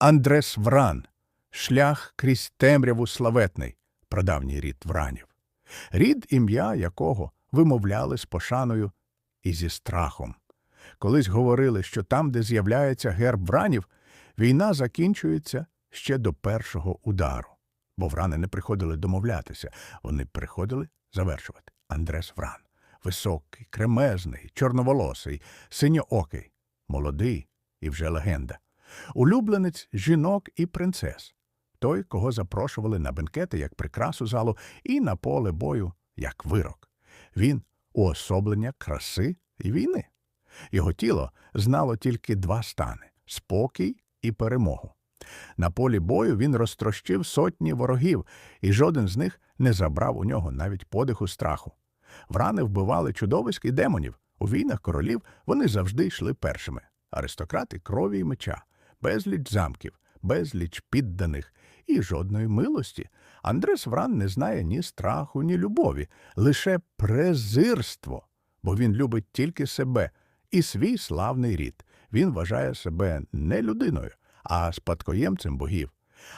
Андрес Вран, шлях крізь темряву славетний, прадавній рід вранів. Рід, ім'я якого вимовляли з пошаною і зі страхом. Колись говорили, що там, де з'являється герб вранів, війна закінчується ще до першого удару. Бо врани не приходили домовлятися, вони приходили завершувати. Андрес Вран. Високий, кремезний, чорноволосий, синьоокий, молодий і вже легенда. Улюбленець жінок і принцес. Той, кого запрошували на бенкети як прикрасу залу і на поле бою як вирок. Він уособлення краси і війни. Його тіло знало тільки два стани спокій і перемогу. На полі бою він розтрощив сотні ворогів, і жоден з них не забрав у нього навіть подиху страху. Врани вбивали чудовиськ і демонів. У війнах королів вони завжди йшли першими. Аристократи крові і меча, безліч замків, безліч підданих і жодної милості. Андрес Вран не знає ні страху, ні любові, лише презирство, бо він любить тільки себе і свій славний рід. Він вважає себе не людиною, а спадкоємцем богів.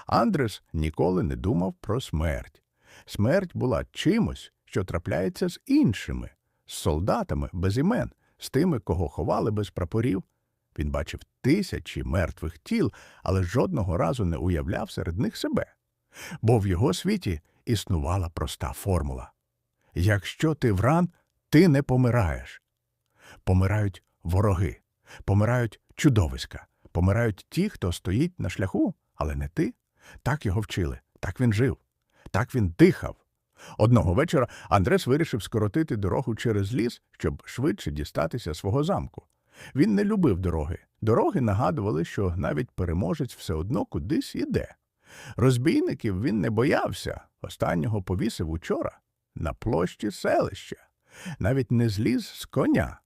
Андрес ніколи не думав про смерть. Смерть була чимось, що трапляється з іншими, з солдатами без імен, з тими, кого ховали без прапорів. Він бачив тисячі мертвих тіл, але жодного разу не уявляв серед них себе. Бо в його світі існувала проста формула. Якщо ти вран, ти не помираєш. Помирають вороги, помирають чудовиська, помирають ті, хто стоїть на шляху, але не ти. Так його вчили, так він жив, так він дихав. Одного вечора Андрес вирішив скоротити дорогу через ліс, щоб швидше дістатися свого замку. Він не любив дороги. Дороги нагадували, що навіть переможець все одно кудись іде. Розбійників він не боявся. Останнього повісив учора на площі селища. Навіть не зліз з коня.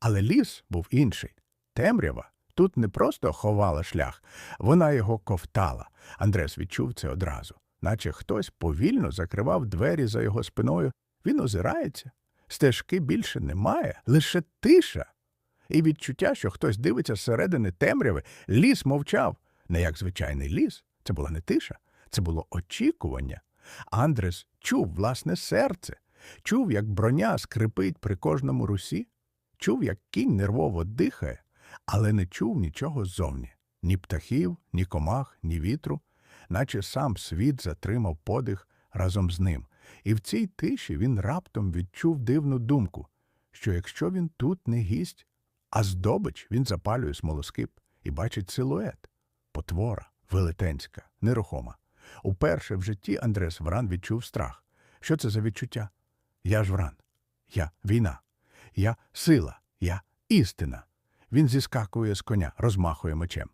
Але ліс був інший. Темрява тут не просто ховала шлях, вона його ковтала. Андрес відчув це одразу, наче хтось повільно закривав двері за його спиною. Він озирається. Стежки більше немає, лише тиша. І відчуття, що хтось дивиться зсередини темряви, ліс мовчав. Не як звичайний ліс. Це була не тиша, це було очікування. Андрес чув власне серце, чув, як броня скрипить при кожному русі, чув, як кінь нервово дихає, але не чув нічого ззовні ні птахів, ні комах, ні вітру, наче сам світ затримав подих разом з ним. І в цій тиші він раптом відчув дивну думку, що якщо він тут не гість, а здобич він запалює смолоскип і бачить силует, потвора, велетенська, нерухома. Уперше в житті Андрес Вран відчув страх. Що це за відчуття? Я ж Вран. Я війна. Я сила, я істина. Він зіскакує з коня, розмахує мечем.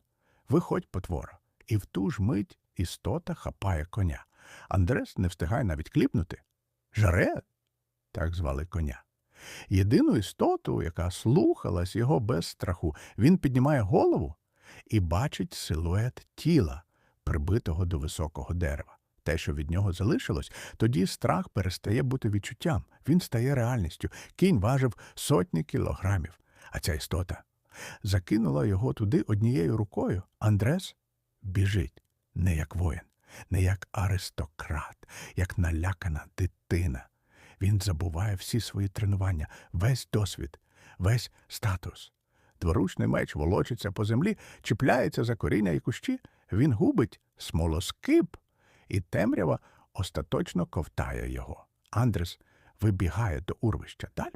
Виходь, потвора. І в ту ж мить істота хапає коня. Андрес не встигає навіть кліпнути. Жаре? Так звали коня. Єдину істоту, яка слухалась його без страху, він піднімає голову і бачить силует тіла, прибитого до високого дерева. Те, що від нього залишилось, тоді страх перестає бути відчуттям, він стає реальністю. Кінь важив сотні кілограмів, а ця істота закинула його туди однією рукою. Андрес біжить не як воїн, не як аристократ, як налякана дитина. Він забуває всі свої тренування, весь досвід, весь статус. Дворучний меч волочиться по землі, чіпляється за коріння і кущі, він губить смолоскип, і темрява остаточно ковтає його. Андрес вибігає до урвища. Далі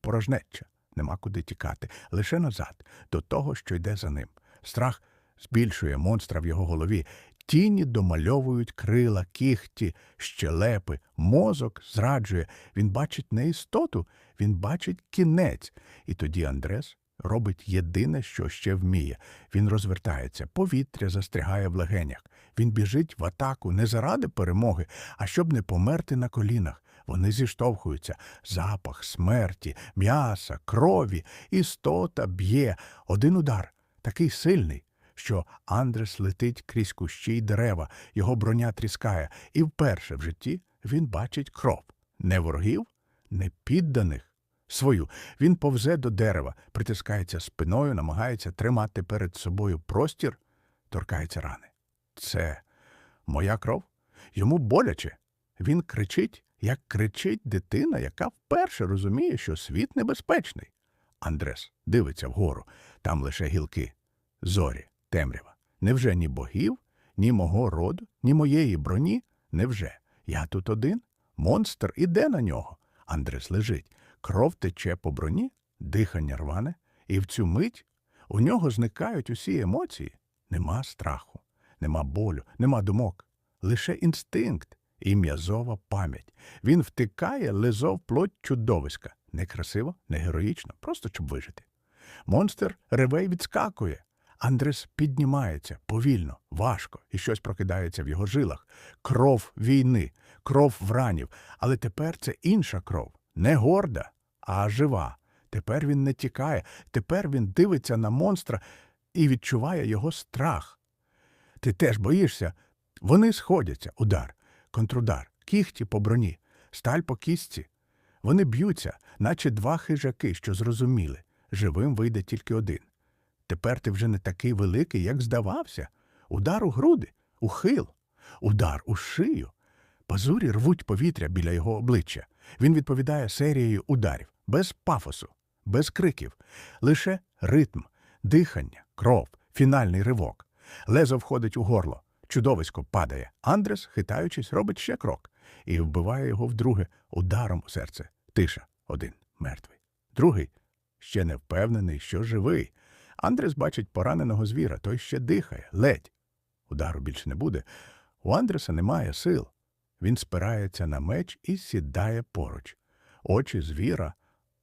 порожнеча, нема куди тікати, лише назад, до того, що йде за ним. Страх збільшує монстра в його голові. Тіні домальовують крила, кіхті, щелепи, мозок зраджує. Він бачить не істоту, він бачить кінець. І тоді Андрес робить єдине, що ще вміє. Він розвертається, повітря застрягає в легенях. Він біжить в атаку не заради перемоги, а щоб не померти на колінах. Вони зіштовхуються. Запах смерті, м'яса, крові, істота б'є. Один удар, такий сильний, що Андрес летить крізь кущі й дерева, його броня тріскає, і вперше в житті він бачить кров. Не ворогів, не підданих. Свою. Він повзе до дерева, притискається спиною, намагається тримати перед собою простір. торкається рани. Це моя кров. Йому боляче. Він кричить, як кричить дитина, яка вперше розуміє, що світ небезпечний. Андрес дивиться вгору, там лише гілки, зорі, темрява. Невже ні богів, ні мого роду, ні моєї броні? Невже? Я тут один? Монстр іде на нього. Андрес лежить. Кров тече по броні, дихання рване, і в цю мить у нього зникають усі емоції. Нема страху, нема болю, нема думок. Лише інстинкт і м'язова пам'ять. Він втикає лизо в плоть чудовиська. Не красиво, не героїчно, просто щоб вижити. Монстр реве й відскакує. Андрес піднімається повільно, важко, і щось прокидається в його жилах. Кров війни, кров вранів. Але тепер це інша кров, не горда, а жива. Тепер він не тікає, тепер він дивиться на монстра і відчуває його страх. Ти теж боїшся? Вони сходяться, удар, контрудар, кіхті по броні, сталь по кістці. Вони б'ються, наче два хижаки, що зрозуміли. Живим вийде тільки один. Тепер ти вже не такий великий, як здавався. Удар у груди, ухил, удар у шию. Пазурі рвуть повітря біля його обличчя. Він відповідає серією ударів, без пафосу, без криків, лише ритм, дихання, кров, фінальний ривок. Лезо входить у горло. Чудовисько падає. Андрес, хитаючись, робить ще крок і вбиває його вдруге ударом у серце. Тиша. Один мертвий. Другий ще не впевнений, що живий. Андрес бачить пораненого звіра, той ще дихає, ледь. Удару більше не буде. У Андреса немає сил. Він спирається на меч і сідає поруч. Очі звіра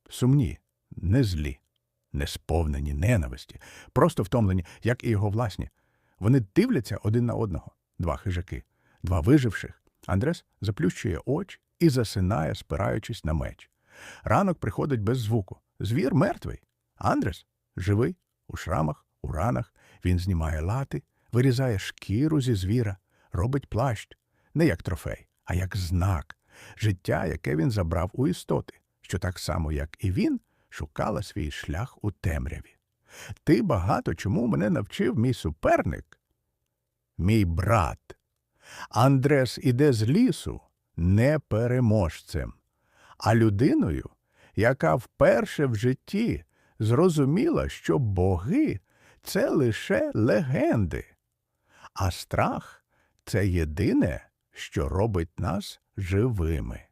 сумні, не злі, не сповнені ненависті, просто втомлені, як і його власні. Вони дивляться один на одного, два хижаки, два виживших. Андрес заплющує очі і засинає, спираючись на меч. Ранок приходить без звуку. Звір мертвий. Андрес живий, у шрамах, у ранах. Він знімає лати, вирізає шкіру зі звіра, робить плащ. Не як трофей, а як знак. Життя, яке він забрав у істоти, що так само, як і він, шукала свій шлях у темряві. Ти багато чому мене навчив мій суперник, мій брат. Андрес іде з лісу не переможцем, а людиною, яка вперше в житті зрозуміла, що боги це лише легенди, а страх це єдине, що робить нас живими.